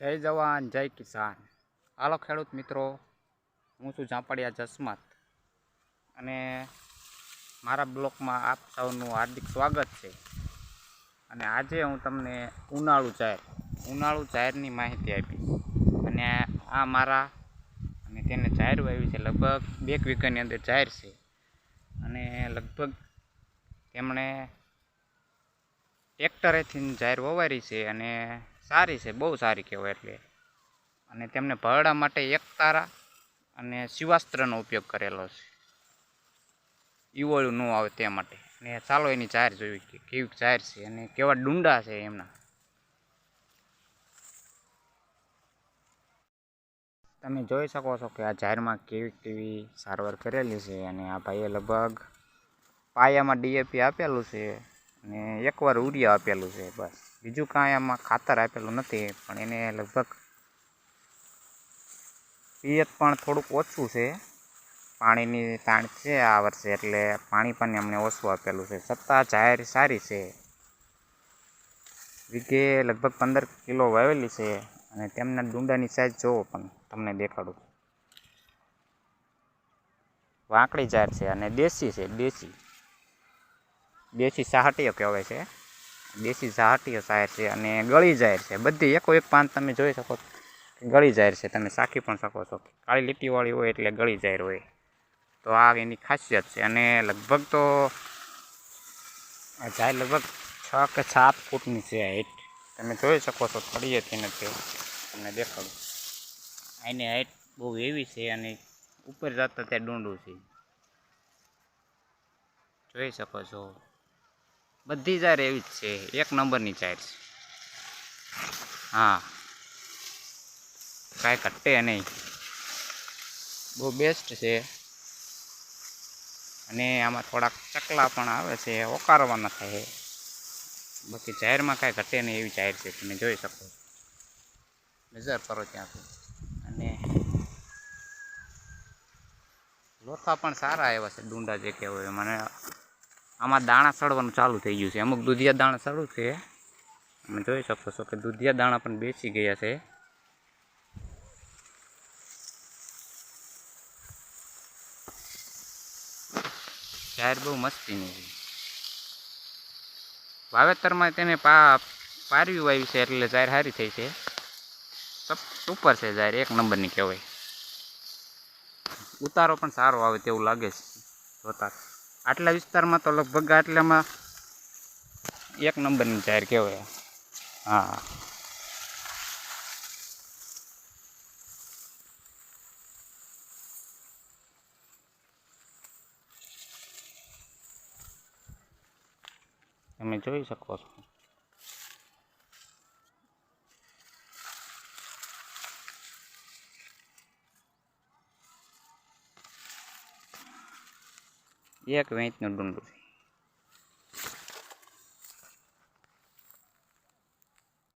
જવાન, જય કિસાન. હાલો ખેડૂત મિત્રો, હું છું ઝાંપડિયા જસમત. અને મારા બ્લોકમાં આપ સૌનું હાર્દિક સ્વાગત છે. અને આજે હું તમને ઉનાળુ જાહેર, ઉનાળુ જાહેરની માહિતી આપી અને આ મારા, અને તેને જાહેર વાવી છે, લગભગ બે વીઘાની અંદર જાહેર છે. અને લગભગ તેમણે ટ્રેક્ટરેથી જાહેર વવારી છે અને સારી છે, બહુ સારી કહેવાય એટલે. અને તેમને ભરડા માટે એક તારા અને શિવાસ્ત્રનો ઉપયોગ કરેલો છે. ઈવોળું ન આવે તે માટે. અને ચાલો એની જાહેર જોઈ કે કેવી જાહેર છે અને કેવા ડુંડા છે એમના. તમે જોઈ શકો છો કે આ જાહેરમાં કેવી કેવી સારવાર કરેલી છે અને આ ભાઈએ લગભગ પાયામાં ડીએપી આપેલું છે. અને એકવાર ઉરિયા આપેલું છે બસ. બીજું કાંઈ આમાં ખાતર આપેલું નથી, પણ એને લગભગ પિયત પણ થોડુંક ઓછું છે. પાણીની તાણ છે આ વર્ષે, એટલે પાણી પણ અમને ઓછું આપેલું છે. છતાં જાહેર સારી છે. વીઘે લગભગ પંદર કિલો વાવેલી છે અને તેમના ડુંડાની સાઈઝ જોવો પણ તમને દેખાડું. વાંકડી જાહેર છે અને દેશી છે, દેશી. દેશી સાહટીઓ કહેવાય છે. દેશી સાહટીઓ શાયર છે અને ગળી જાહેર છે. બધી એકો એક પાન તમે જોઈ શકો ગળી જાહેર છે. તમે સાખી પણ શકો છો. કાળી લીટીવાળી હોય એટલે ગળી જાહેર હોય. તો આ એની ખાસિયત છે. અને લગભગ તો જાય લગભગ છ કે સાત ફૂટની છે હાઈટ તમે જોઈ શકો છો થળીએથી નથી. તમને દેખાડું. એની હાઈટ બહુ એવી છે અને ઉપર જતા ત્યાં ડુંડું છે. જોઈ શકો છો. બધી જાર એવી જ છે. એક નંબરની જાર છે. હા. કાંઈ ઘટે નહીં. બહુ બેસ્ટ છે. અને આમાં થોડાક ચકલા પણ આવે છે. ઓકારવાના થાય. બાકી જાહેરમાં કાંઈ ઘટે નહીં એવી જાહેર છે. તમે જોઈ શકો નજર કરો ત્યાંથી અને લોથા પણ સારા એવા છે. ડુંડા જે કહેવાય. મને આમાં દાણા સડવાનું ચાલુ થઈ ગયું છે. અમુક દૂધિયા દાણા સડું છે. તમે જોઈ શકો છો કે દૂધિયા દાણા પણ બેસી ગયા છે. જાહેર બહુ મસ્તીની છે. વાવેતરમાં તેને પા, પારવી વાવી છે એટલે જાહેર સારી થઈ છે. સુપર છે જાહેર, એક નંબરની કહેવાય. ઉતારો પણ સારો આવે તેવું લાગે છે. જોતા આટલા વિસ્તારમાં તો લગભગ આટલામાં એક નંબરની જાહેર કહેવાય. હા. તમે જોઈ શકો છો. એક વેંચનું ડુંડું છે